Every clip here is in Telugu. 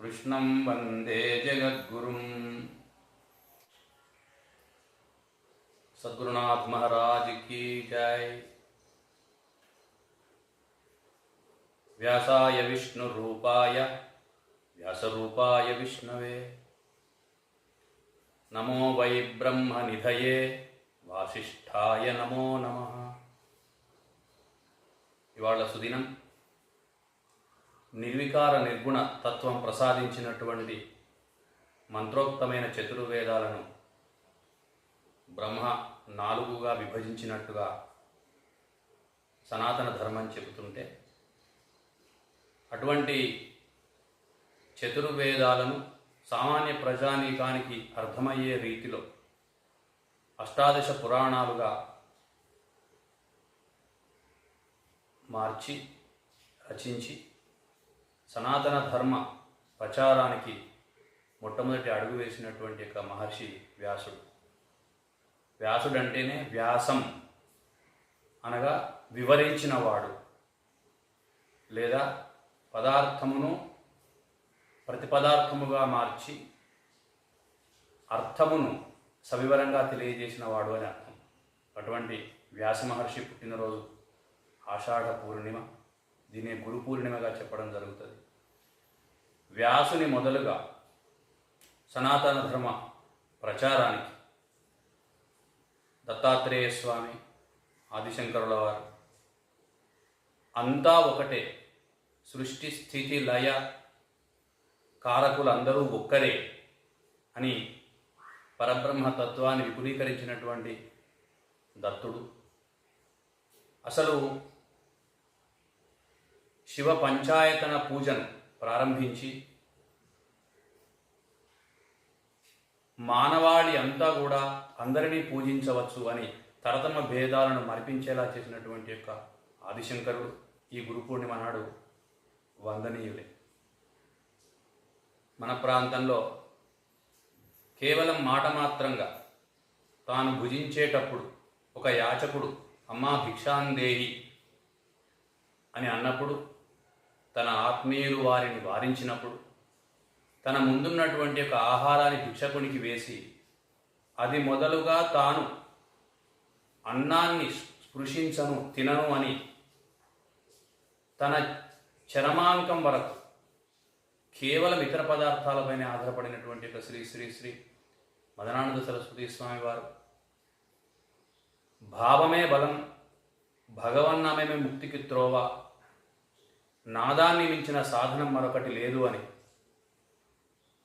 कृष्णं वन्दे जगद्गुरुम् सद्गुरुनाथ महाराज की जय व्यासाय विष्णुरूपाय व्यासरूपाय विष्णवे नमो वै ब्रह्मनिधये వాసిష్ఠాయ నమో నమ ఇవాళ సుదినం నిర్వికార నిర్గుణ తత్వం ప్రసాదించినటువంటి మంత్రోక్తమైన చతుర్వేదాలను బ్రహ్మ నాలుగుగా విభజించినట్టుగా సనాతన ధర్మం చెబుతుంటే అటువంటి చతుర్వేదాలను సామాన్య ప్రజానీకానికి అర్థమయ్యే రీతిలో అష్టాదశ పురాణాలుగా మార్చి రచించి సనాతన ధర్మ ప్రచారానికి మొట్టమొదటి అడుగు వేసినటువంటి యొక్క మహర్షి వ్యాసుడు. వ్యాసుడు అంటేనే వ్యాసం అనగా వివరించినవాడు లేదా పదార్థమును ప్రతిపదార్థముగా మార్చి అర్థమును సవివరంగా తెలియజేసిన వాడు అని అర్థం. అటువంటి వ్యాస మహర్షి పుట్టినరోజు ఆషాఢ పూర్ణిమ దీన్ని గురు పూర్ణిమగా చెప్పడం జరుగుతుంది. వ్యాసుని మొదలుగా సనాతన ధర్మ ప్రచారానికి దత్తాత్రేయ స్వామి ఆదిశంకరుల వారు అంతా ఒకటే సృష్టి స్థితి లయ కారకులందరూ ఒక్కరే అని పరబ్రహ్మ తత్వాన్ని విపులీకరించినటువంటి దత్తుడు. అసలు శివ పంచాయతన పూజను ప్రారంభించి మానవాళి అంతా కూడా అందరినీ పూజించవచ్చు అని తరతమ భేదాలను మరిపించేలా చేసినటువంటి యొక్క ఆదిశంకరుడు ఈ గురు పూర్ణిమ నాడు వందనీయులే. మన ప్రాంతంలో కేవలం మాట మాత్రంగా తాను భుజించేటప్పుడు ఒక యాచకుడు అమ్మా భిక్షాందేహి అని అన్నప్పుడు తన ఆత్మీయులు వారిని వారించినప్పుడు తన ముందున్నటువంటి ఒక ఆహారాన్ని భిక్షకునికి వేసి అది మొదలుగా తాను అన్నాన్ని స్పృశించను తినను అని తన చరమాంకం వరకు కేవలం ఇతర పదార్థాలపైన ఆధారపడినటువంటి ఒక శ్రీ శ్రీ శ్రీ మదనానంద సరస్వతి స్వామి వారు భావమే బలం భగవన్నామే ముక్తికి త్రోవ నాదాన్ని మించిన సాధనం మరొకటి లేదు అని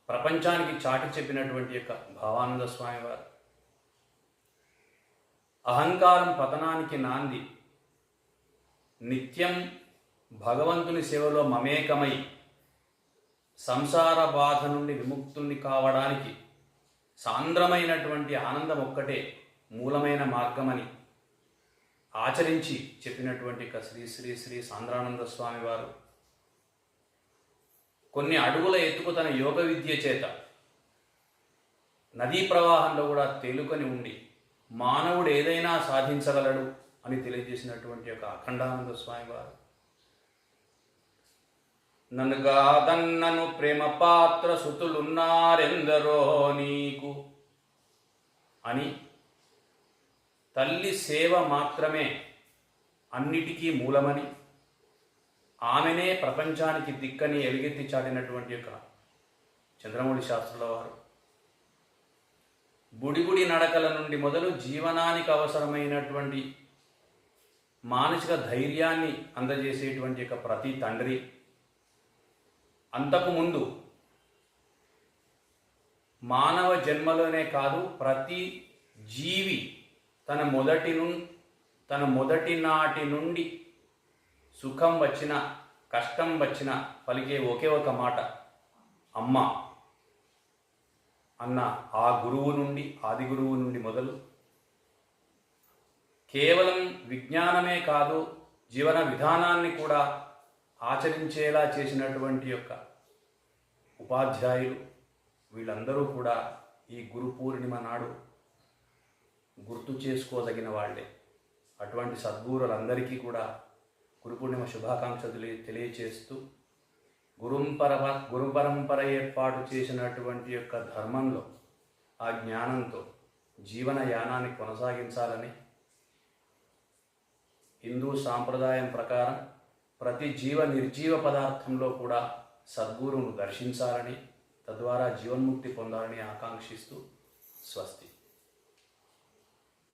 ప్రపంచానికి చాటి చెప్పినటువంటి యొక్క భావానంద స్వామి వారు. అహంకారం పతనానికి నాంది నిత్యం భగవంతుని సేవలో మమేకమై సంసార బాధ నుండి విముక్తుణ్ణి కావడానికి సాంద్రమైనటువంటి ఆనందం ఒక్కటే మూలమైన మార్గమని ఆచరించి చెప్పినటువంటి ఒక శ్రీ శ్రీ శ్రీ సాంద్రానంద స్వామి వారు కొన్ని అడుగుల ఎత్తుకు తన యోగ విద్య చేత నదీ ప్రవాహంలో కూడా తేలుకొని ఉండి మానవుడు ఏదైనా సాధించగలడు అని తెలియజేసినటువంటి యొక్క అఖండానంద స్వామి వారు. నన్ను గాదన్నను ప్రేమ పాత్ర సుతులున్నారెందరో నీకు అని తల్లి సేవ మాత్రమే అన్నిటికీ మూలమని ఆమెనే ప్రపంచానికి దిక్కని ఎలుగెత్తి చాటినటువంటి యొక్క చంద్రమౌళి శాస్త్రుల వారు. బుడిబుడి నడకల నుండి మొదలు జీవనానికి అవసరమైనటువంటి మానసిక ధైర్యాన్ని అందజేసేటువంటి యొక్క ప్రతి తండ్రి. అంతకు ముందు మానవ జన్మలోనే కాదు ప్రతి జీవి తన మొదటి ను తన మొదటి నాటి నుండి సుఖం వచ్చిన కష్టం వచ్చిన పలికే ఒకే ఒక మాట. అమ్మ. అన్న ఆ గురువు నుండి ఆది గురువు నుండి మొదలు. కేవలం విజ్ఞానమే కాదు జీవన విధానాన్ని కూడా ఆచరించేలా చేసినటువంటి యొక్క ఉపాధ్యాయులు వీళ్ళందరూ కూడా ఈ గురు పూర్ణిమ నాడు గుర్తు చేసుకోదగిన వాళ్ళే. అటువంటి సద్గురులందరికీ కూడా గురు పూర్ణిమ శుభాకాంక్షలు తెలియ తెలియచేస్తూ గురుంపరమ గురు పరంపర ఏర్పాటు చేసినటువంటి యొక్క ధర్మంలో ఆ జ్ఞానంతో జీవన యానాన్ని కొనసాగించాలని హిందూ సాంప్రదాయం ప్రకారం ప్రతి జీవ నిర్జీవ పదార్థంలో కూడా సద్గురువును దర్శించాలని తద్వారా జీవన్ముక్తి పొందాలని ఆకాంక్షిస్తూ స్వస్తి.